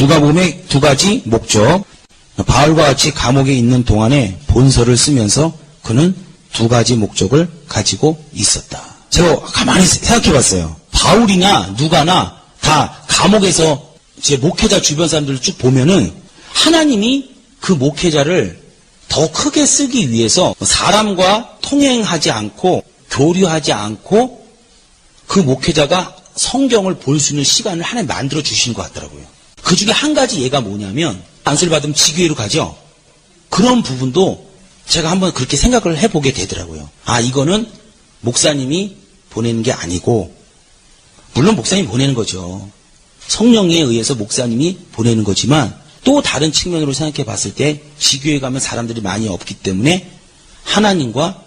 누가복음의 두 가지 목적. 바울과 같이 감옥에 있는 동안에 본서를 쓰면서 그는 두 가지 목적을 가지고 있었다. 제가 가만히 생각해 봤어요. 바울이나 누가나 다 감옥에서 제 목회자 주변 사람들을 쭉 보면은 하나님이 그 목회자를 더 크게 쓰기 위해서 사람과 통행하지 않고 교류하지 않고 그 목회자가 성경을 볼 수 있는 시간을 하나님 만들어 주신 것 같더라고요. 그 중에 한 가지 예가 뭐냐면 안수를 받으면 지교회로 가죠. 그런 부분도 제가 한번 그렇게 생각을 해보게 되더라고요. 아 이거는 목사님이 보내는 게 아니고 물론 목사님이 보내는 거죠. 성령에 의해서 목사님이 보내는 거지만 또 다른 측면으로 생각해 봤을 때 지교회 가면 사람들이 많이 없기 때문에 하나님과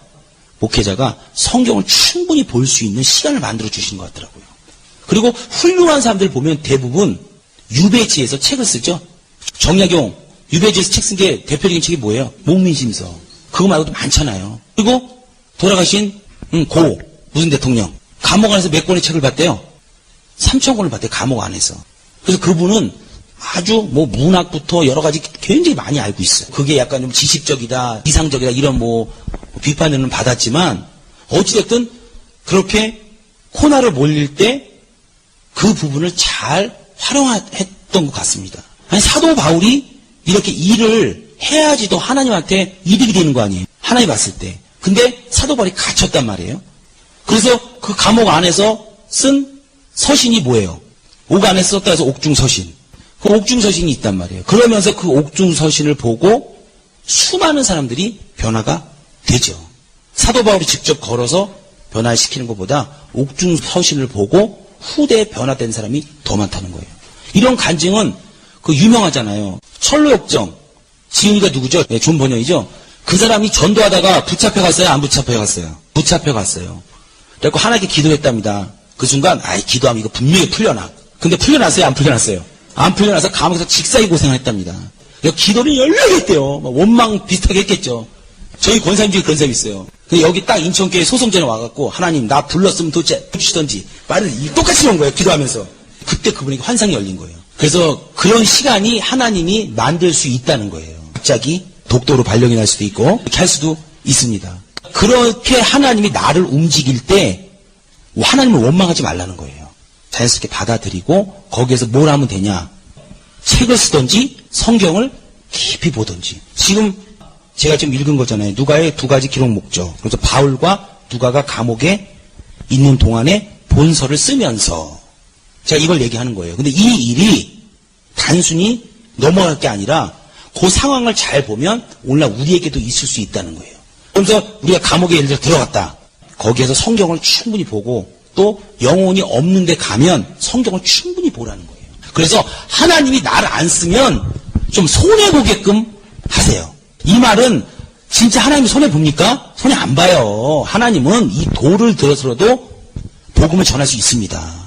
목회자가 성경을 충분히 볼 수 있는 시간을 만들어 주신 것 같더라고요. 그리고 훌륭한 사람들 보면 대부분 유배지에서 책을 쓰죠. 정약용 유배지에서 책 쓴 게 대표적인 책이 뭐예요? 목민심서. 그거 말고도 많잖아요. 그리고 돌아가신 음, 고 무슨 대통령 감옥 안에서 몇 권의 책을 봤대요? 3천 권을 봤대요. 감옥 안에서. 그래서 그분은 아주 뭐 문학부터 여러 가지 굉장히 많이 알고 있어요. 그게 약간 좀 지식적이다, 이상적이다 이런 뭐 비판을 받았지만 어찌됐든 그렇게 코너를 몰릴 때 그 부분을 잘 활용했던 것 같습니다. 아니 사도 바울이 이렇게 일을 해야지 도 하나님한테 이득이 되는 거 아니에요? 하나님 봤을 때. 근데 사도 바울이 갇혔단 말이에요. 그래서 그 감옥 안에서 쓴 서신이 뭐예요? 옥 안에 썼다 해서 옥중 서신. 그 옥중 서신이 있단 말이에요. 그러면서 그 옥중 서신을 보고 수많은 사람들이 변화가 되죠. 사도 바울이 직접 걸어서 변화시키는 것보다 옥중 서신을 보고 후대에 변화된 사람이 더 많다는 거예요. 이런 간증은 그 유명하잖아요. 철로 역정. 지은이가 누구죠? 네, 존 번영이죠? 그 사람이 전도하다가 붙잡혀 갔어요? 안 붙잡혀 갔어요? 붙잡혀 갔어요. 그래갖고 하나님께 기도했답니다. 그 순간, 아이, 기도하면 이거 분명히 풀려나. 근데 풀려났어요? 안 풀려났어요? 안 풀려나서 감옥에서 직사이 고생을 했답니다. 기도를 열렬히 했대요. 막 원망 비슷하게 했겠죠. 저희 권사님 중에 그런 사람이 있어요. 여기 딱 인천교회 소송전에 와갖고 하나님 나 불렀으면 도대체 해주시던지 말을 똑같이 한 거예요. 기도하면서. 그때 그분에게 환상이 열린 거예요. 그래서 그런 시간이 하나님이 만들 수 있다는 거예요. 갑자기 독도로 발령이 날 수도 있고 이렇게 할 수도 있습니다. 그렇게 하나님이 나를 움직일 때 하나님을 원망하지 말라는 거예요. 자연스럽게 받아들이고 거기에서 뭘 하면 되냐. 책을 쓰든지 성경을 깊이 보든지. 지금 제가 지금 읽은 거잖아요. 누가의 두 가지 기록 목적. 그래서 바울과 누가가 감옥에 있는 동안에 본서를 쓰면서 제가 이걸 얘기하는 거예요. 근데 이 일이 단순히 넘어갈 게 아니라 그 상황을 잘 보면 오늘날 우리에게도 있을 수 있다는 거예요. 그래서 우리가 감옥에 예를 들어 들어갔다. 거기에서 성경을 충분히 보고 또 영혼이 없는데 가면 성경을 충분히 보라는 거예요. 그래서 하나님이 나를 안 쓰면 좀 손해 보게끔 하세요. 이 말은 진짜 하나님이 손해 봅니까? 손해 안 봐요. 하나님은 이 돌을 들어서라도 복음을 전할 수 있습니다.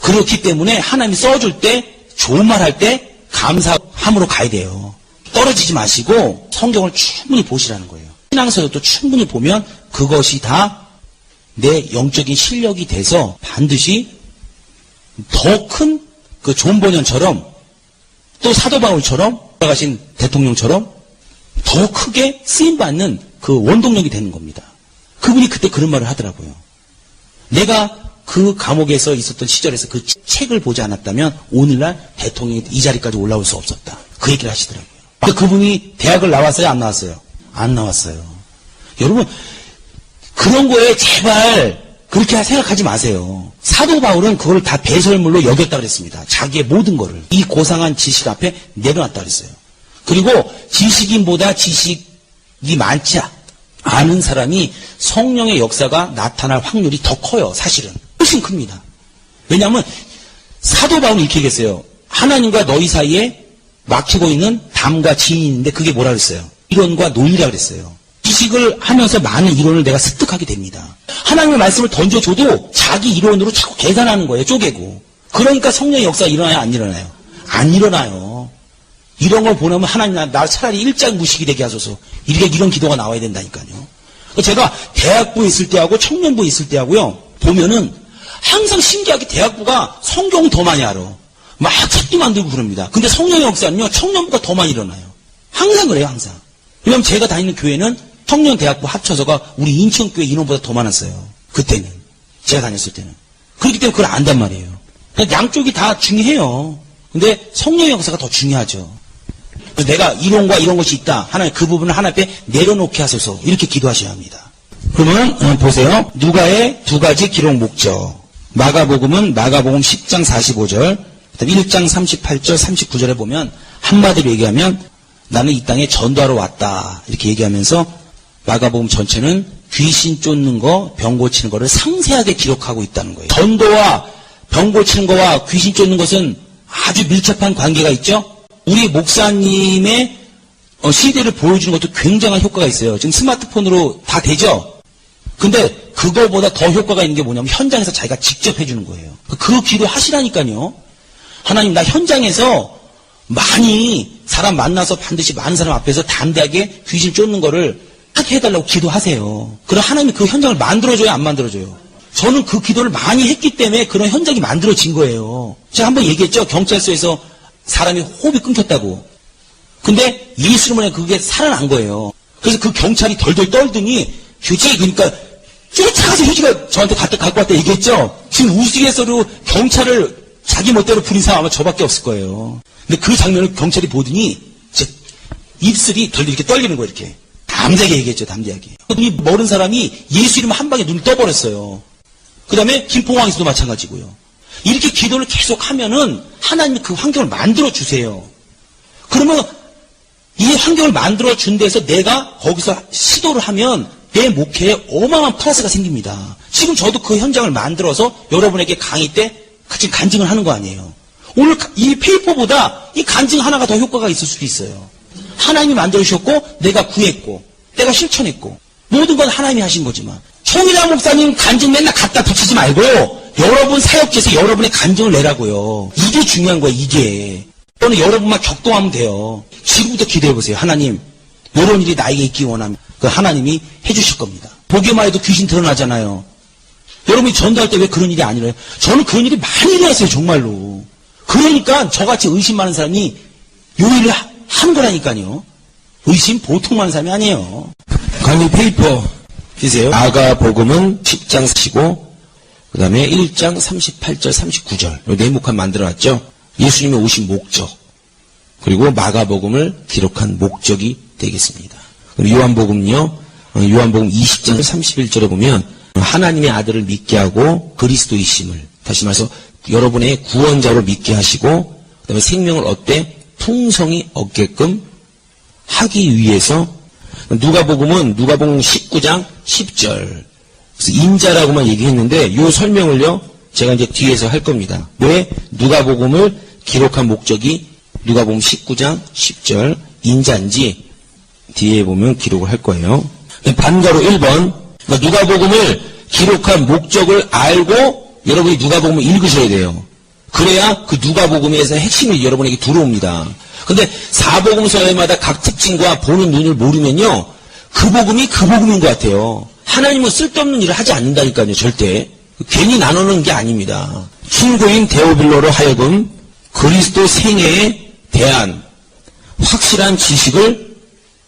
그렇기 때문에 하나님이 써줄 때 좋은 말 할 때 감사함으로 가야 돼요. 떨어지지 마시고 성경을 충분히 보시라는 거예요. 신앙서도 충분히 보면 그것이 다 내 영적인 실력이 돼서 반드시 더 큰 그 존본연처럼 또 사도 바울처럼 돌아가신 대통령처럼 더 크게 쓰임받는 그 원동력이 되는 겁니다. 그분이 그때 그런 말을 하더라고요. 내가 그 감옥에서 있었던 시절에서 그 책을 보지 않았다면 오늘날 대통령이 이 자리까지 올라올 수 없었다. 그 얘기를 하시더라고요. 근데 그분이 대학을 나왔어요? 안 나왔어요? 안 나왔어요. 여러분, 그런 거에 제발 그렇게 생각하지 마세요. 사도 바울은 그걸 다 배설물로 여겼다 그랬습니다. 자기의 모든 거를. 이 고상한 지식 앞에 내려놨다 그랬어요. 그리고 지식인보다 지식이 많지 않은 사람이 성령의 역사가 나타날 확률이 더 커요. 사실은. 훨씬 큽니다. 왜냐하면 사도 바울은 이렇게 얘기했어요. 하나님과 너희 사이에 막히고 있는 담과 지인이 있는데 그게 뭐라 그랬어요? 이론과 논리라 그랬어요. 지식을 하면서 많은 이론을 내가 습득하게 됩니다. 하나님의 말씀을 던져줘도 자기 이론으로 자꾸 계산하는 거예요. 쪼개고. 그러니까 성령의 역사가 일어나요? 안 일어나요? 안 일어나요. 이런 걸 보내면 하나님 나, 나 차라리 일장 무식이 되게 하소서. 이렇게 이런 기도가 나와야 된다니까요. 제가 대학부에 있을 때하고 청년부에 있을 때하고요. 보면은 항상 신기하게 대학부가 성경 더 많이 알아. 막 책도 만들고 그럽니다. 근데 성령의 역사는요, 청년부가 더 많이 일어나요. 항상 그래요, 항상. 왜냐면 제가 다니는 교회는 청년 대학부 합쳐서가 우리 인천교회 인원보다 더 많았어요. 그때는. 제가 다녔을 때는. 그렇기 때문에 그걸 안단 말이에요. 그러니까 양쪽이 다 중요해요. 근데 성령의 역사가 더 중요하죠. 내가 이론과 이런 것이 있다. 하나님 그 부분을 하나님 앞에 내려놓게 하소서. 이렇게 기도하셔야 합니다. 그러면 어, 보세요. 누가의 두 가지 기록 목적. 마가복음은 마가복음 10장 45절, 그다음 1장 38절, 39절에 보면 한마디로 얘기하면 나는 이 땅에 전도하러 왔다. 이렇게 얘기하면서 마가복음 전체는 귀신 쫓는 거, 병 고치는 거를 상세하게 기록하고 있다는 거예요. 전도와 병 고치는 거와 귀신 쫓는 것은 아주 밀접한 관계가 있죠? 우리 목사님의 어, 시대를 보여주는 것도 굉장한 효과가 있어요. 지금 스마트폰으로 다 되죠? 근데 그거보다 더 효과가 있는 게 뭐냐면 현장에서 자기가 직접 해주는 거예요. 그 기도 하시라니까요. 하나님 나 현장에서 많이 사람 만나서 반드시 많은 사람 앞에서 담대하게 귀신 쫓는 거를 하게 해달라고 기도하세요. 그럼 하나님이 그 현장을 만들어줘요, 안 만들어줘요? 저는 그 기도를 많이 했기 때문에 그런 현장이 만들어진 거예요. 제가 한번 얘기했죠. 경찰서에서 사람이 호흡이 끊겼다고. 근데 예수님은 그게 살아난 거예요. 그래서 그 경찰이 덜덜 떨더니 휴지 그러니까 쫓아가서 휴지가 저한테 갖다 갖고 왔다 얘기했죠. 지금 우스갯소리로 경찰을 자기 멋대로 부린 사람 아마 저밖에 없을 거예요. 근데 그 장면을 경찰이 보더니 입술이 덜 이렇게 떨리는 거예요. 이렇게 담대하게 얘기했죠. 담대하게. 이 멀은 사람이 예수 이름 한 방에 눈을 떠버렸어요. 그 다음에 김포공항에서도 마찬가지고요. 이렇게 기도를 계속 하면은 하나님이 그 환경을 만들어 주세요. 그러면 이 환경을 만들어 준 데서 내가 거기서 시도를 하면 내 목회에 어마어마한 플러스가 생깁니다. 지금 저도 그 현장을 만들어서 여러분에게 강의 때 지금 간증을 하는 거 아니에요. 오늘 이 페이퍼보다 이 간증 하나가 더 효과가 있을 수도 있어요. 하나님이 만들어주셨고 내가 구했고 내가 실천했고 모든 건 하나님이 하신 거지만 총이랑 목사님 간증 맨날 갖다 붙이지 말고 여러분 사역지에서 여러분의 간증을 내라고요. 이게 중요한 거예요. 이게. 또는 여러분만 격동하면 돼요. 지금부터 기도해 보세요. 하나님, 이런 일이 나에게 있기 원하면 그 하나님이 해주실 겁니다. 보기만 해도 귀신 드러나잖아요. 여러분이 전도할 때 왜 그런 일이 아니래요? 저는 그런 일이 많이 일어났어요. 정말로. 그러니까 저같이 의심 많은 사람이 요 일을 하- 하는 거라니까요. 의심 보통 많은 사람이 아니에요. 강의 페이퍼 주세요. 아가 복음은 10장 15, 그 다음에 1장 38절, 39절. 요 네모칸 만들어놨죠? 예수님이 오신 목적. 그리고 마가복음을 기록한 목적이 되겠습니다. 요한복음요, 어, 요한복음 20장 31절에 보면 하나님의 아들을 믿게 하고 그리스도이심을 다시 말해서 여러분의 구원자로 믿게 하시고 그다음에 생명을 얻되 풍성히 얻게끔 하기 위해서 누가복음은 누가복음 19장 10절 그래서 인자라고만 얘기했는데 요 설명을요 제가 이제 뒤에서 할 겁니다. 왜 누가복음을 기록한 목적이 누가복음 19장 10절 인자인지 뒤에 보면 기록을 할 거예요. 반가로 1번 그러니까 누가복음을 기록한 목적을 알고 여러분이 누가복음을 읽으셔야 돼요. 그래야 그 누가복음에서 핵심이 여러분에게 들어옵니다. 근데 사복음서마다 각 특징과 보는 눈을 모르면요. 그 복음이 그 복음인 것 같아요. 하나님은 쓸데없는 일을 하지 않는다니까요. 절대. 괜히 나누는 게 아닙니다. 친구인 데오빌로로 하여금 그리스도 생애에 대한 확실한 지식을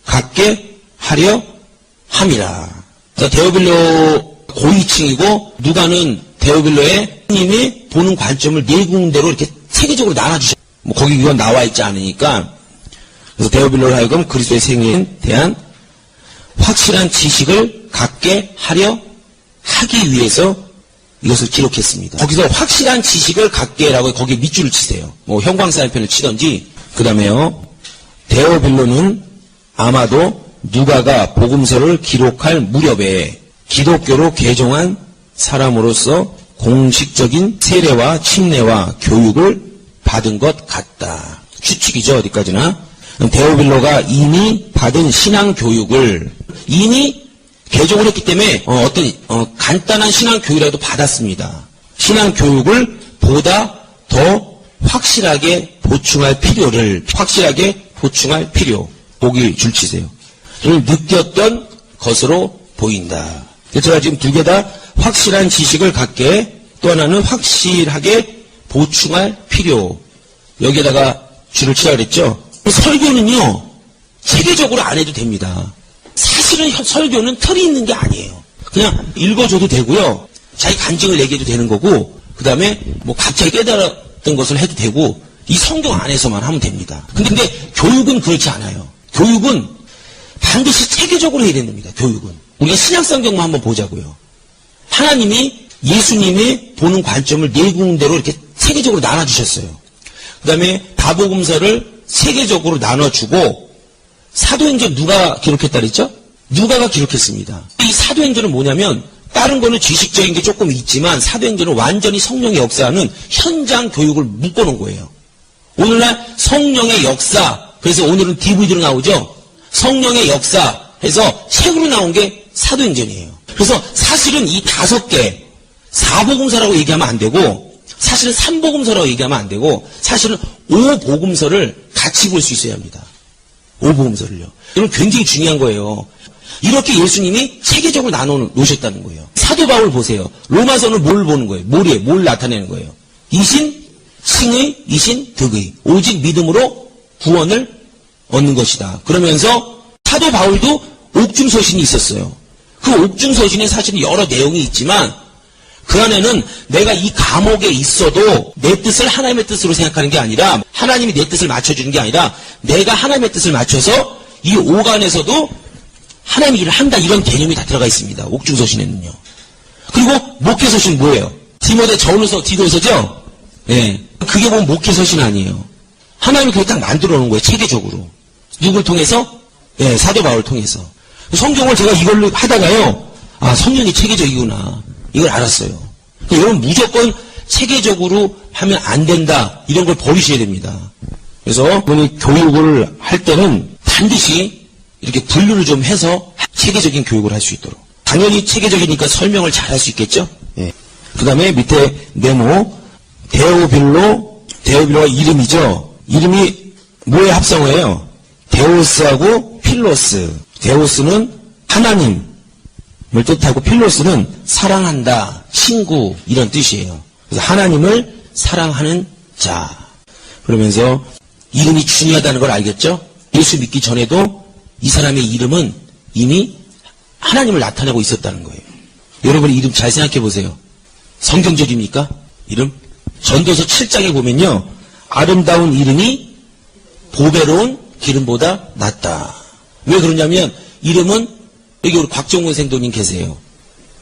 갖게 하려 함이라. 자, 데오빌로 고위층이고 누가는 데오빌로의 님이 보는 관점을 네 군데로 이렇게 세계적으로 나눠주셔. 뭐 거기 이건 나와 있지 않으니까 그래서 데오빌로로 하여금 그리스도의 생애에 대한 확실한 지식을 갖게 하려 하기 위해서 이것을 기록했습니다. 거기서 확실한 지식을 갖게라고 거기에 밑줄을 치세요. 뭐 형광사인편을 치던지 그 다음에요. 데오빌로는 아마도 누가가 복음서를 기록할 무렵에 기독교로 개종한 사람으로서 공식적인 세례와 침례와 교육을 받은 것 같다. 추측이죠, 어디까지나. 데오빌로가 이미 받은 신앙 교육을 이미 개종을 했기 때문에 어, 떤 간단한 신앙 교육이라도 받았습니다. 신앙 교육을 보다 더 확실하게 보충할 필요를 확실하게 보충할 필요 보기 줄치세요. 를 느꼈던 것으로 보인다. 제가 지금 두 개 다 확실한 지식을 갖게 또 하나는 확실하게 보충할 필요 여기에다가 줄을 치라 그랬죠? 설교는요, 체계적으로 안 해도 됩니다. 사실은 현- 설교는 틀이 있는 게 아니에요. 그냥 읽어줘도 되고요. 자기 간증을 얘기해도 되는 거고, 그 다음에 뭐 갑자기 깨달았던 것을 해도 되고, 이 성경 안에서만 하면 됩니다. 근데, 근데 교육은 그렇지 않아요. 교육은 반드시 체계적으로 해야 됩니다. 교육은. 우리가 신약성경만 한번 보자고요. 하나님이 예수님의 보는 관점을 네 군데로 이렇게 체계적으로 나눠주셨어요. 그 다음에 다복음서를 세계적으로 나눠주고 사도행전 누가 기록했다 그랬죠? 누가가 기록했습니다. 이 사도행전은 뭐냐면 다른 거는 지식적인 게 조금 있지만 사도행전은 완전히 성령의 역사는 현장 교육을 묶어놓은 거예요. 오늘날 성령의 역사 그래서 오늘은 DVD로 나오죠. 성령의 역사 해서 책으로 나온 게 사도행전이에요. 그래서 사실은 이 다섯 개 사복음서라고 얘기하면 안 되고 사실은 삼복음서라고 얘기하면 안 되고 사실은 오복음서를 같이 볼 수 있어야 합니다. 오복음서를요. 이건 굉장히 중요한 거예요. 이렇게 예수님이 체계적으로 나눠 놓으셨다는 거예요. 사도 바울 보세요. 로마서는 뭘 보는 거예요? 뭘이에요? 뭘 나타내는 거예요? 이신, 칭의, 이신, 득의. 오직 믿음으로 구원을 얻는 것이다. 그러면서 사도 바울도 옥중 서신이 있었어요. 그 옥중 서신에 사실은 여러 내용이 있지만 그 안에는 내가 이 감옥에 있어도 내 뜻을 하나님의 뜻으로 생각하는 게 아니라 하나님이 내 뜻을 맞춰주는 게 아니라 내가 하나님의 뜻을 맞춰서 이 오간에서도 하나님의 일을 한다 이런 개념이 다 들어가 있습니다. 옥중서신에는요. 그리고 목회서신 뭐예요? 디모데 전후서 디도서죠? 예. 그게 보면 목회서신 아니에요. 하나님이 그걸 딱 만들어 놓은 거예요. 체계적으로. 누굴 통해서? 예, 사도 바울 통해서. 성경을 제가 이걸로 하다가요. 아, 성령이 체계적이구나. 이걸 알았어요. 그러니까 여러분 무조건 체계적으로 하면 안 된다. 이런 걸 버리셔야 됩니다. 그래서 여러분이 교육을 할 때는 반드시 이렇게 분류를 좀 해서 체계적인 교육을 할 수 있도록. 당연히 체계적이니까 설명을 잘 할 수 있겠죠? 예. 그 다음에 밑에 네모, 데오빌로, 데오빌로가 이름이죠? 이름이 뭐의 합성어예요? 데오스하고 필로스. 데오스는 하나님, 을 뜻하고 필로스는 사랑한다, 친구 이런 뜻이에요. 그래서 하나님을 사랑하는 자. 그러면서 이름이 중요하다는 걸 알겠죠? 예수 믿기 전에도 이 사람의 이름은 이미 하나님을 나타내고 있었다는 거예요. 여러분 이름 잘 생각해 보세요. 성경적입니까? 이름? 전도서 7장에 보면요. 아름다운 이름이 보배로운 기름보다 낫다. 왜 그러냐면 이름은 여기 우리 곽정훈 생도님 계세요.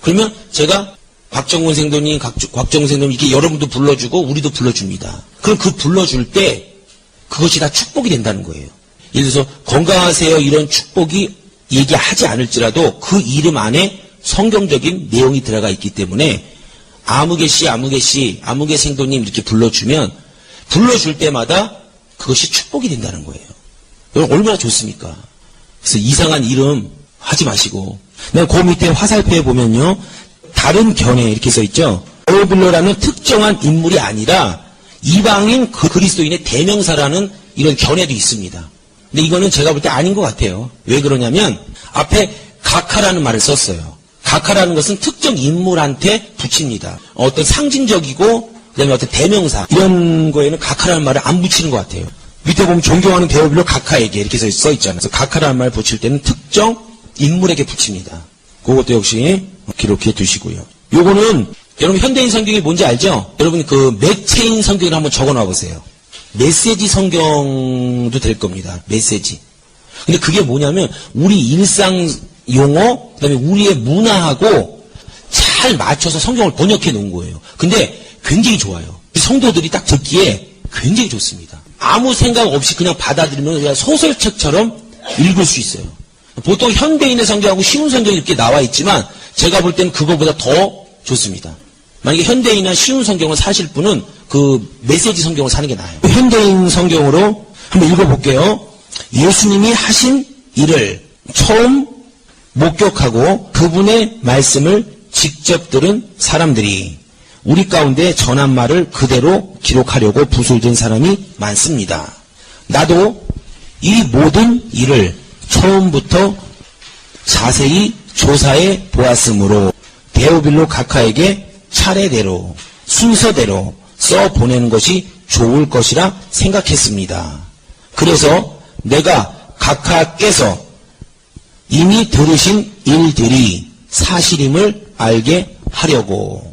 그러면 제가 곽정훈 생도님, 곽- 곽정훈 생도님 이렇게 여러분도 불러주고 우리도 불러줍니다. 그럼 그 불러줄 때 그것이 다 축복이 된다는 거예요. 예를 들어서 건강하세요 이런 축복이 얘기하지 않을지라도 그 이름 안에 성경적인 내용이 들어가 있기 때문에 아무개 씨, 아무개 씨, 아무개 생도님 이렇게 불러주면 불러줄 때마다 그것이 축복이 된다는 거예요. 여러분 얼마나 좋습니까? 그래서 이상한 이름 하지 마시고. 내가 그 밑에 화살표에 보면요. 다른 견해 이렇게 써 있죠. 에오빌로라는 특정한 인물이 아니라 이방인 그 그리스도인의 대명사라는 이런 견해도 있습니다. 근데 이거는 제가 볼 때 아닌 것 같아요. 왜 그러냐면 앞에 가카라는 말을 썼어요. 가카라는 것은 특정 인물한테 붙입니다. 어떤 상징적이고 그다음에 어떤 대명사 이런 거에는 가카라는 말을 안 붙이는 것 같아요. 밑에 보면 존경하는 대오빌로 가카에게 이렇게 써- 써 있잖아요. 그래서 가카라는 말 붙일 때는 특정 인물에게 붙입니다. 그것도 역시 기록해 두시고요. 요거는 여러분 현대인 성경이 뭔지 알죠? 여러분 그 매체인 성경을 한번 적어 놔 보세요. 메시지 성경도 될 겁니다. 메시지. 근데 그게 뭐냐면 우리 일상 용어 그다음에 우리의 문화하고 잘 맞춰서 성경을 번역해 놓은 거예요. 근데 굉장히 좋아요. 성도들이 딱 듣기에 굉장히 좋습니다. 아무 생각 없이 그냥 받아들이면 그냥 소설책처럼 읽을 수 있어요. 보통 현대인의 성경하고 쉬운 성경이 이렇게 나와 있지만 제가 볼 때는 그거보다 더 좋습니다. 만약에 현대인이나 쉬운 성경을 사실 분은 그 메시지 성경을 사는 게 나아요. 현대인 성경으로 한번 읽어볼게요. 예수님이 하신 일을 처음 목격하고 그분의 말씀을 직접 들은 사람들이 우리 가운데 전한 말을 그대로 기록하려고 든 사람이 많습니다. 나도 이 모든 일을 처음부터 자세히 조사해 보았으므로 데오빌로 각하에게 차례대로 순서대로 써 보내는 것이 좋을 것이라 생각했습니다. 그래서 내가 각하께서 이미 들으신 일들이 사실임을 알게 하려고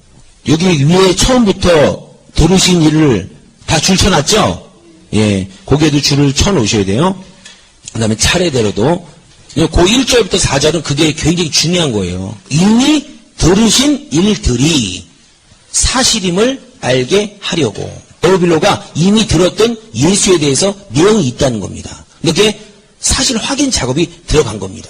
여기 위에 처음부터 들으신 일을 다 줄 쳐놨죠? 예, 거기에도 줄을 쳐놓으셔야 돼요. 그 다음에 차례대로도 그 1절부터 4절은 그게 굉장히 중요한 거예요. 이미 들으신 일들이 사실임을 알게 하려고. 에오빌로가 이미 들었던 예수에 대해서 내용이 있다는 겁니다. 그게 사실 확인 작업이 들어간 겁니다.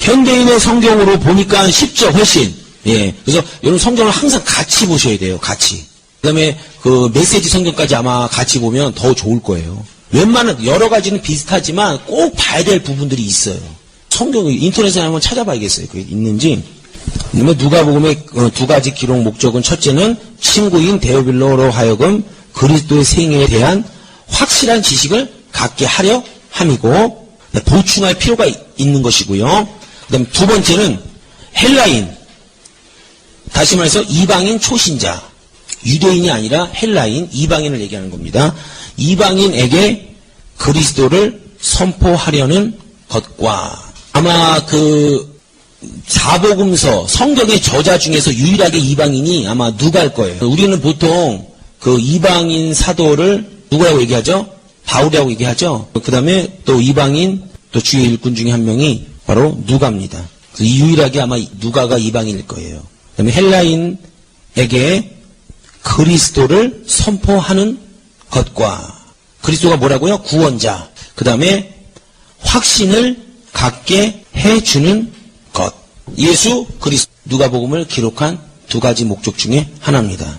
현대인의 성경으로 보니까 쉽죠, 훨씬. 예. 그래서 여러분 성경을 항상 같이 보셔야 돼요, 같이. 그 다음에 그 메시지 성경까지 아마 같이 보면 더 좋을 거예요. 웬만한 여러 가지는 비슷하지만 꼭 봐야 될 부분들이 있어요. 성경 인터넷에 한번 찾아봐야겠어요. 그게 있는지. 그러면 누가복음의 어, 두 가지 기록 목적은 첫째는 친구인 데오빌로로 하여금 그리스도의 생애에 대한 확실한 지식을 갖게 하려 함이고 보충할 필요가 이- 있는 것이고요. 그다음 두 번째는 헬라인 다시 말해서 이방인 초신자 유대인이 아니라 헬라인 이방인을 얘기하는 겁니다. 이방인에게 그리스도를 선포하려는 것과 아마 그 사복음서 성경의 저자 중에서 유일하게 이방인이 아마 누가일 거예요. 우리는 보통 그 이방인 사도를 누구라고 얘기하죠? 바울이라고 얘기하죠. 그 다음에 또 이방인 또 주의 일꾼 중에 한 명이 바로 누가입니다. 그래서 유일하게 아마 누가가 이방인일 거예요. 그 다음에 헬라인에게 그리스도를 선포하는 것과 그리스도가 뭐라고요? 구원자. 그 다음에 확신을 갖게 해 주는 것. 예수 그리스도 누가복음을 기록한 두 가지 목적 중에 하나입니다.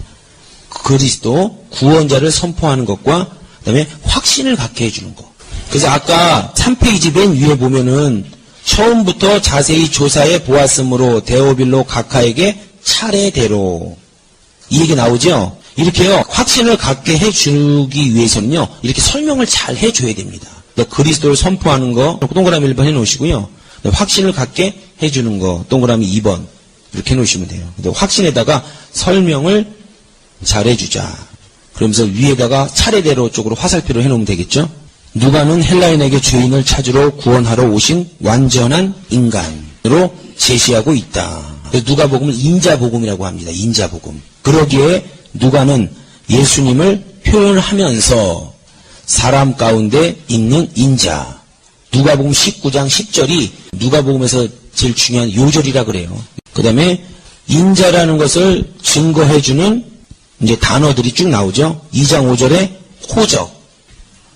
그리스도 구원자를 선포하는 것과 그다음에 확신을 갖게 해 주는 것. 그래서 아까 3페이지 맨 위에 보면은 처음부터 자세히 조사해 보았으므로 데오빌로 각하에게 차례대로 이 얘기 나오죠? 이렇게요, 확신을 갖게 해주기 위해서는요, 이렇게 설명을 잘 해줘야 됩니다. 그리스도를 선포하는 거, 동그라미 1번 해놓으시고요. 확신을 갖게 해주는 거, 동그라미 2번. 이렇게 해놓으시면 돼요. 근데 확신에다가 설명을 잘 해주자. 그러면서 위에다가 차례대로 쪽으로 화살표로 해놓으면 되겠죠? 누가는 헬라인에게 죄인을 찾으러 구원하러 오신 완전한 인간으로 제시하고 있다. 누가복음을 인자복음이라고 합니다. 인자복음. 그러기에 누가는 예수님을 표현하면서 사람 가운데 있는 인자. 누가복음 19장 10절이 누가복음에서 제일 중요한 요절이라 그래요. 그 다음에 인자라는 것을 증거해 주는 이제 단어들이 쭉 나오죠. 2장 5절에 호적.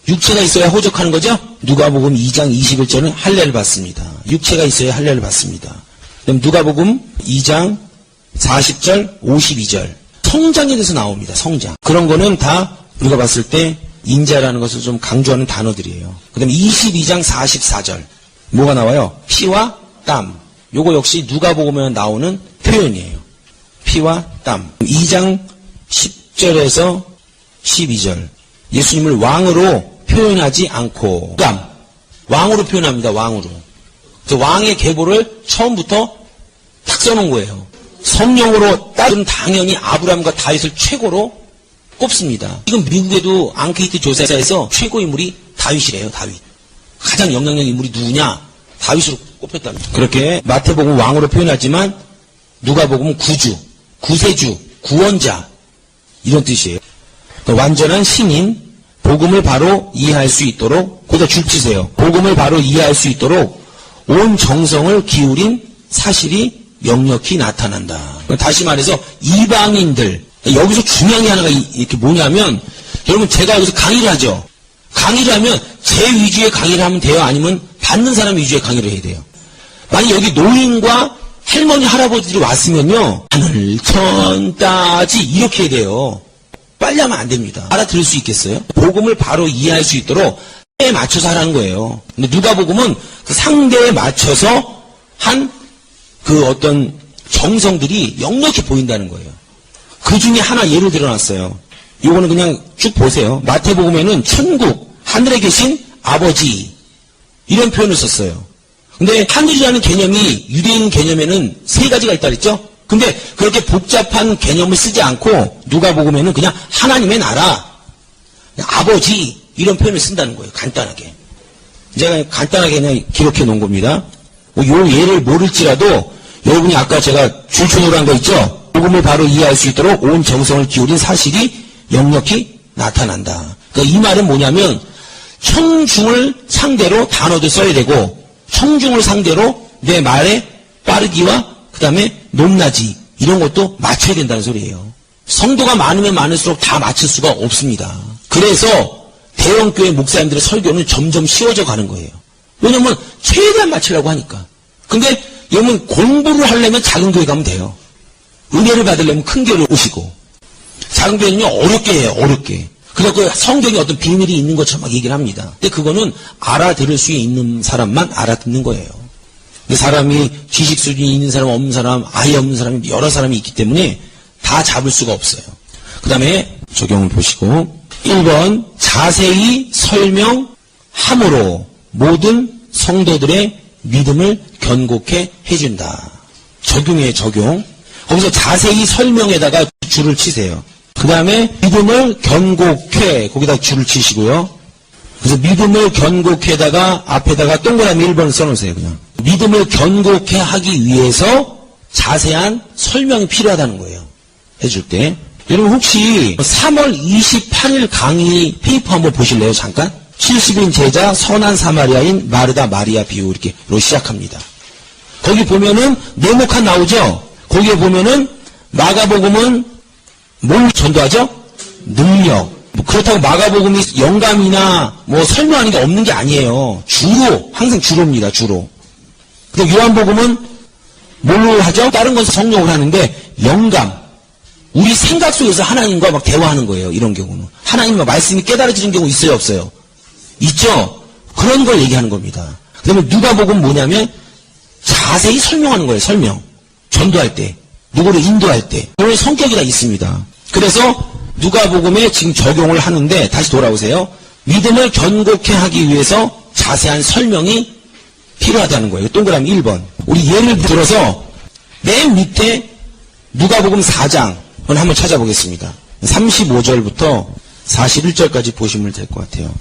육체가 있어야 호적하는 거죠? 누가복음 2장 21절은 할례를 받습니다. 육체가 있어야 할례를 받습니다. 그럼 누가복음 2장 40절, 52절. 성장에 대해서 나옵니다. 성장. 그런 거는 다 우리가 봤을 때 인자라는 것을 좀 강조하는 단어들이에요. 그 다음에 22장 44절. 뭐가 나와요? 피와 땀. 요거 역시 누가복음에 나오는 표현이에요. 피와 땀. 2장 10절에서 12절. 예수님을 왕으로 표현하지 않고 땀. 왕으로 표현합니다. 왕으로. 그 왕의 계보를 처음부터 딱 써놓은 거예요. 성령으로 따르면 당연히 아브라함과 다윗을 최고로 꼽습니다. 지금 미국에도 앙케이트 조사에서 최고 인물이 다윗이래요. 다윗. 가장 영향력 인물이 누구냐? 다윗으로 꼽혔답니다. 그렇게 마태복음 왕으로 표현하지만 누가복음은 구주, 구세주, 구원자 이런 뜻이에요. 완전한 신인, 복음을 바로 이해할 수 있도록 거기다 줄 치세요. 복음을 바로 이해할 수 있도록 온 정성을 기울인 사실이 역력히 나타난다. 다시 말해서 이방인들 여기서 중요한 게 하나가 이- 이렇게 뭐냐면 여러분 제가 여기서 강의를 하죠. 강의를 하면 제 위주의 강의를 하면 돼요? 아니면 받는 사람 위주의 강의를 해야 돼요? 만약 여기 노인과 할머니 할아버지들이 왔으면요 하늘 천 따지 이렇게 해야 돼요. 빨리 하면 안 됩니다. 알아들을 수 있겠어요? 복음을 바로 이해할 수 있도록 상대에 맞춰서 하라는 거예요. 근데 누가 복음은 그 상대에 맞춰서 한 그 어떤 정성들이 역력히 보인다는 거예요. 그 중에 하나 예를 들어놨어요. 이거는 그냥 쭉 보세요. 마태복음에는 천국, 하늘에 계신 아버지 이런 표현을 썼어요. 근데 하늘이라는 개념이 유대인 개념에는 세 가지가 있다 그랬죠? 근데 그렇게 복잡한 개념을 쓰지 않고 누가 복음에는 그냥 하나님의 나라 아버지 이런 표현을 쓴다는 거예요. 간단하게. 제가 간단하게 그냥 기록해 놓은 겁니다. 뭐요 예를 모를지라도 여러분이 아까 제가 줄초으로 한 거 있죠? 복음을 바로 이해할 수 있도록 온 정성을 기울인 사실이 역력히 나타난다. 그러니까 이 말은 뭐냐면 청중을 상대로 단어도 써야 되고 청중을 상대로 내 말의 빠르기와 그 다음에 높낮이 이런 것도 맞춰야 된다는 소리예요. 성도가 많으면 많을수록 다 맞출 수가 없습니다. 그래서 대형교회 목사님들의 설교는 점점 쉬워져 가는 거예요. 왜냐면 최대한 맞추려고 하니까. 근데 여러분 공부를 하려면 작은 교회 가면 돼요. 은혜를 받으려면 큰 교회로 오시고. 작은 교회는요 어렵게 해요 어렵게. 그래서 성경에 어떤 비밀이 있는 것처럼 막 얘기를 합니다. 근데 그거는 알아들을 수 있는 사람만 알아듣는 거예요. 근데 사람이 지식 수준이 있는 사람, 없는 사람, 아예 없는 사람이 여러 사람이 있기 때문에 다 잡을 수가 없어요. 그 다음에 적용을 보시고 1번 자세히 설명함으로 모든 성도들의 믿음을 견고케 해준다. 적용에 적용. 거기서 자세히 설명에다가 줄을 치세요. 그 다음에 믿음을 견고케 거기다 줄을 치시고요. 그래서 믿음을 견고케다가 앞에다가 동그라미 1번을 써놓으세요. 그냥 믿음을 견고케 하기 위해서 자세한 설명이 필요하다는 거예요. 해줄 때. 여러분 혹시 3월 28일 강의 페이퍼 한번 보실래요? 잠깐. 70인 제자 선한 사마리아인 마르다 마리아 비유 이렇게로 시작합니다. 거기 보면은 네모칸 나오죠? 거기에 보면은 마가복음은 뭘 전도하죠? 능력. 뭐 그렇다고 마가복음이 영감이나 뭐 설명하는 게 없는 게 아니에요. 주로 항상 주로입니다. 주로. 근데 요한복음은 뭘로 하죠? 다른 건 성령을 하는데 영감. 우리 생각 속에서 하나님과 막 대화하는 거예요. 이런 경우는. 하나님과 말씀이 깨달아지는 경우 있어요, 없어요? 있죠? 그런 걸 얘기하는 겁니다. 그러면 누가복음 뭐냐면 자세히 설명하는 거예요, 설명. 전도할 때. 누구를 인도할 때. 그런 성격이 다 있습니다. 그래서 누가복음에 지금 적용을 하는데 다시 돌아오세요. 믿음을 견고케 하기 위해서 자세한 설명이 필요하다는 거예요. 동그라미 1번. 우리 예를 들어서 맨 밑에 누가복음 4장을 한번 찾아보겠습니다. 35절부터 41절까지 보시면 될 것 같아요.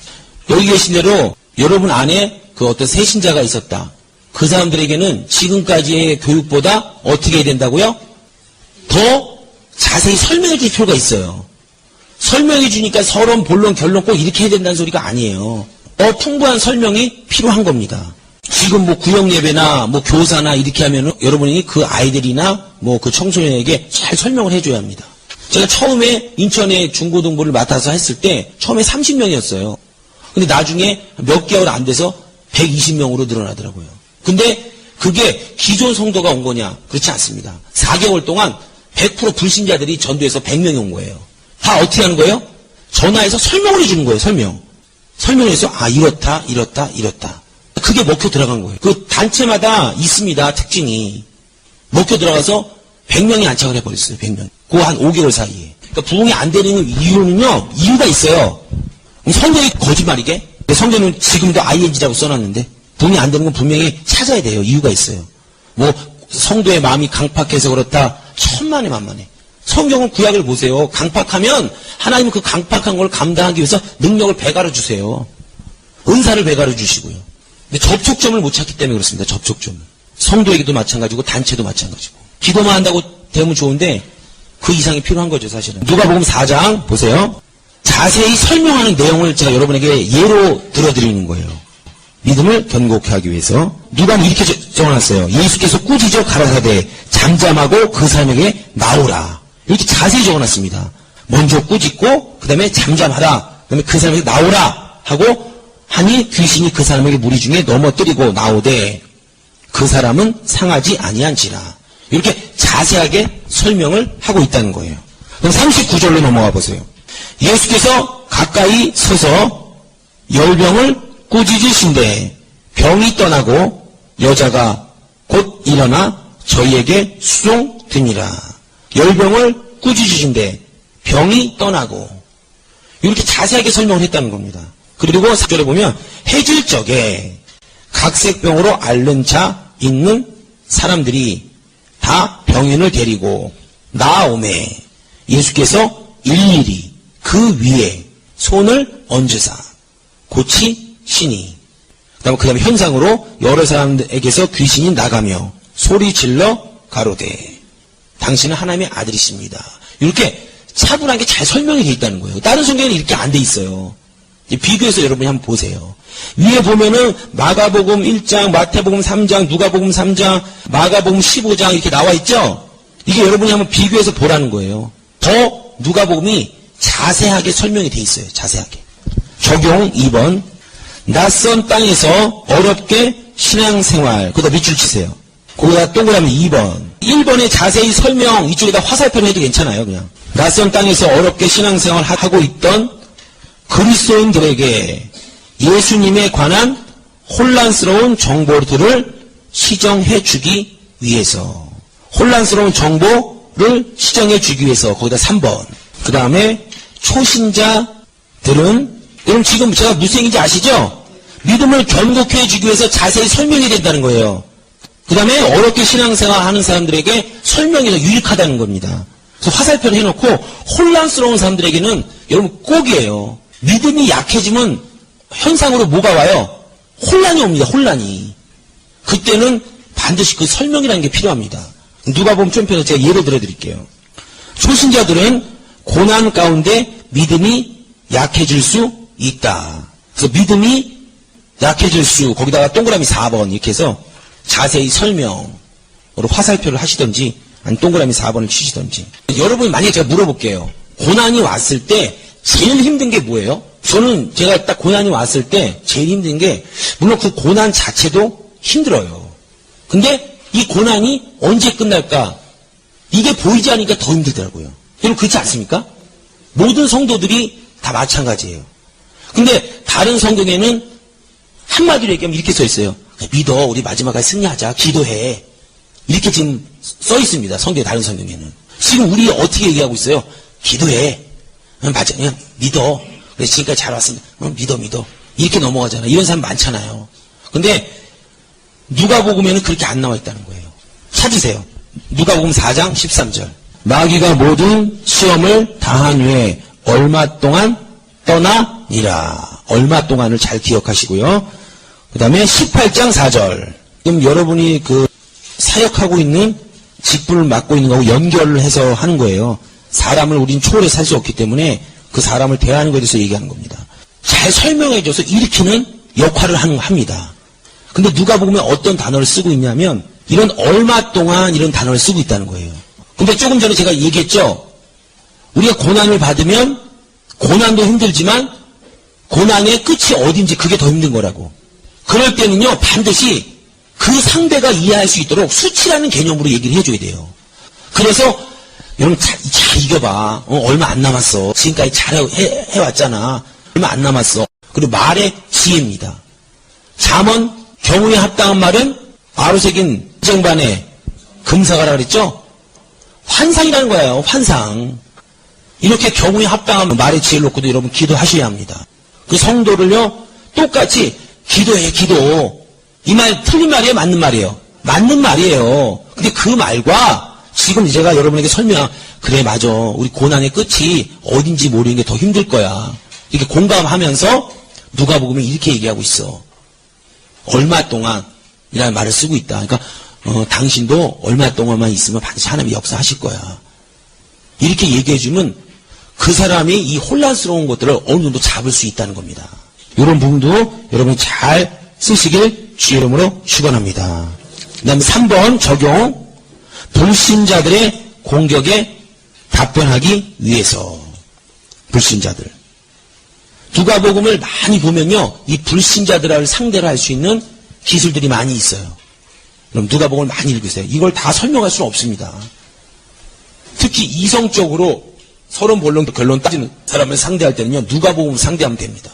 여기 계신 대로 여러분 안에 그 어떤 세신자가 있었다. 그 사람들에게는 지금까지의 교육보다 어떻게 해야 된다고요? 더 자세히 설명해 줄 필요가 있어요. 설명해 주니까 서론, 본론, 결론 꼭 이렇게 해야 된다는 소리가 아니에요. 더 풍부한 설명이 필요한 겁니다. 지금 뭐 구역 예배나 뭐 교사나 이렇게 하면은 여러분이 그 아이들이나 뭐 그 청소년에게 잘 설명을 해줘야 합니다. 제가 처음에 인천에 중고등부를 맡아서 했을 때 처음에 30명이었어요. 근데 나중에 몇 개월 안 돼서 120명으로 늘어나더라고요. 근데 그게 기존 성도가 온 거냐? 그렇지 않습니다. 4개월 동안 100% 불신자들이 전도해서 100명이 온 거예요. 다 어떻게 하는 거예요? 전화해서 설명을 해주는 거예요, 설명. 설명해서, 아, 이렇다, 이렇다, 이렇다. 그게 먹혀 들어간 거예요. 그 단체마다 있습니다, 특징이. 먹혀 들어가서 100명이 안착을 해버렸어요, 100명. 그 한 5개월 사이에. 그러니까 부흥이 안 되는 이유는요, 이유가 있어요. 성경이 거짓말이게? 성경은 지금도 ING라고 써놨는데, 부흥이 안 되는 건 분명히 찾아야 돼요. 이유가 있어요. 뭐, 성도의 마음이 강팍해서 그렇다. 천만에 만만해. 성경은 구약을 보세요. 강팍하면 하나님은 그 강팍한 걸 감당하기 위해서 능력을 배가려 주세요. 은사를 배가려 주시고요. 근데 접촉점을 못 찾기 때문에 그렇습니다. 접촉점. 성도에게도 마찬가지고 단체도 마찬가지고. 기도만 한다고 되면 좋은데 그 이상이 필요한 거죠, 사실은. 누가복음 4장 보세요. 자세히 설명하는 내용을 제가 여러분에게 예로 들어드리는 거예요. 믿음을 견고케 하기 위해서 누가 이렇게 적- 적어놨어요. 예수께서 꾸짖어 가라사대 잠잠하고 그 사람에게 나오라. 이렇게 자세히 적어놨습니다. 먼저 꾸짖고 그 다음에 잠잠하라. 그 다음에 그 사람에게 나오라 하고 하니 귀신이 그 사람에게 무리 중에 넘어뜨리고 나오되 그 사람은 상하지 아니한지라. 이렇게 자세하게 설명을 하고 있다는 거예요. 그럼 39절로 넘어가 보세요. 예수께서 가까이 서서 열병을 꾸짖으신데 병이 떠나고 여자가 곧 일어나 저희에게 수종되니라. 열병을 꾸짖으신데 병이 떠나고 이렇게 자세하게 설명을 했다는 겁니다. 그리고 4절에 보면 해질 적에 각색병으로 앓는 자 있는 사람들이 다 병인을 데리고 나오매 예수께서 일일이 그 위에 손을 얹으사 고치시니 그다음에 그다음에 현상으로 여러 사람에게서 귀신이 나가며 소리 질러 가로되 당신은 하나님의 아들이십니다. 이렇게 차분하게 잘 설명이 돼 있다는 거예요. 다른 성경에는 이렇게 안 돼 있어요. 비교해서 여러분이 한번 보세요. 위에 보면은 마가복음 1장, 마태복음 3장, 누가복음 3장, 마가복음 15장 이렇게 나와 있죠? 이게 여러분이 한번 비교해서 보라는 거예요. 더 누가복음이 자세하게 설명이 돼 있어요. 자세하게. 적용 2번. 낯선 땅에서 어렵게 신앙생활. 그다 밑줄 치세요. 거기다 동그라미 2번. 1번에 자세히 설명 이쪽에다 화살표 해도 괜찮아요. 그냥. 낯선 땅에서 어렵게 신앙생활 하고 있던 그리스도인들에게 예수님에 관한 혼란스러운 정보들을 시정해 주기 위해서 혼란스러운 정보를 시정해 주기 위해서 거기다 3번 그 다음에 초신자들은 여러분 지금 제가 무슨 얘기인지 아시죠? 믿음을 견고케 해주기 위해서 자세히 설명해야 된다는 거예요. 그 다음에 어렵게 신앙생활 하는 사람들에게 설명이 더 유익하다는 겁니다. 그래서 화살표를 해놓고 혼란스러운 사람들에게는 여러분 꼭이에요. 믿음이 약해지면 현상으로 뭐가 와요? 혼란이 옵니다. 혼란이. 그때는 반드시 그 설명이라는 게 필요합니다. 누가 보면 좀 편해서 제가 예를 들어 드릴게요. 초신자들은 고난 가운데 믿음이 약해질 수 있다. 그래서 믿음이 약해질 수, 거기다가 동그라미 4번 이렇게 해서 자세히 설명으로 화살표를 하시던지, 아니 동그라미 4번을 치시던지. 여러분이 만약에 제가 물어볼게요. 고난이 왔을 때 제일 힘든 게 뭐예요? 저는 제가 딱 고난이 왔을 때 제일 힘든 게, 물론 그 고난 자체도 힘들어요. 근데 이 고난이 언제 끝날까? 이게 보이지 않으니까 더 힘들더라고요. 여러분 그렇지 않습니까? 모든 성도들이 다 마찬가지예요. 근데 다른 성경에는 한마디로 얘기하면 이렇게 써 있어요. 믿어, 우리 마지막까지 승리하자, 기도해. 이렇게 지금 써 있습니다. 성경 다른 성경에는. 지금 우리 어떻게 얘기하고 있어요? 기도해. 응, 맞아, 그냥 믿어. 그래서 지금까지 잘 왔으니까 응, 믿어, 믿어. 이렇게 넘어가잖아. 이런 사람 많잖아요. 근데 누가 복음에는 그렇게 안 나와 있다는 거예요. 찾으세요. 누가 복음 4장 13절. 마귀가 모든 시험을 당한 후에 얼마 동안 떠나니라. 얼마 동안을 잘 기억하시고요. 그 다음에 18장 4절. 지금 여러분이 그 사역하고 있는 직분을 맡고 있는 거하고 연결을 해서 하는 거예요. 사람을 우린 초월해 살 수 없기 때문에 그 사람을 대하는 것에 대해서 얘기하는 겁니다. 잘 설명해줘서 일으키는 역할을 하는, 합니다. 근데 누가 보면 어떤 단어를 쓰고 있냐면 이런 얼마 동안 이런 단어를 쓰고 있다는 거예요. 근데 조금 전에 제가 얘기했죠. 우리가 고난을 받으면 고난도 힘들지만 고난의 끝이 어딘지 그게 더 힘든 거라고. 그럴 때는요 반드시 그 상대가 이해할 수 있도록 수치라는 개념으로 얘기를 해줘야 돼요. 그래서 여러분 잘, 잘 이겨봐. 어, 얼마 안 남았어. 지금까지 잘 해, 해왔잖아. 얼마 안 남았어. 그리고 말의 지혜입니다. 잠언 경우에 합당한 말은 아로색인 정반에 금사가라 그랬죠? 환상이라는 거예요. 환상. 이렇게 경우에 합당한 말의 지혜를 놓고도 여러분 기도하셔야 합니다. 그 성도를요 똑같이 기도해 기도. 이 말 틀린 말이에요, 맞는 말이에요. 맞는 말이에요. 근데 그 말과 지금 제가 여러분에게 설명 그래 맞아. 우리 고난의 끝이 어딘지 모르는 게 더 힘들 거야. 이렇게 공감하면서 누가 보면 이렇게 얘기하고 있어. 얼마 동안 이라는 말을 쓰고 있다. 그러니까 어, 당신도 얼마 동안만 있으면 반드시 하나님이 역사하실 거야. 이렇게 얘기해주면 그 사람이 이 혼란스러운 것들을 어느 정도 잡을 수 있다는 겁니다. 이런 부분도 여러분이 잘 쓰시길 주의 이름으로 축원합니다. 그 다음에 3번 적용 불신자들의 공격에 답변하기 위해서 불신자들 누가복음을 많이 보면요 이 불신자들을 상대로 할 수 있는 기술들이 많이 있어요. 그럼 누가복음을 많이 읽으세요. 이걸 다 설명할 수는 없습니다. 특히 이성적으로 서론 본론 결론 따지는 사람을 상대할 때는요 누가복음을 상대하면 됩니다.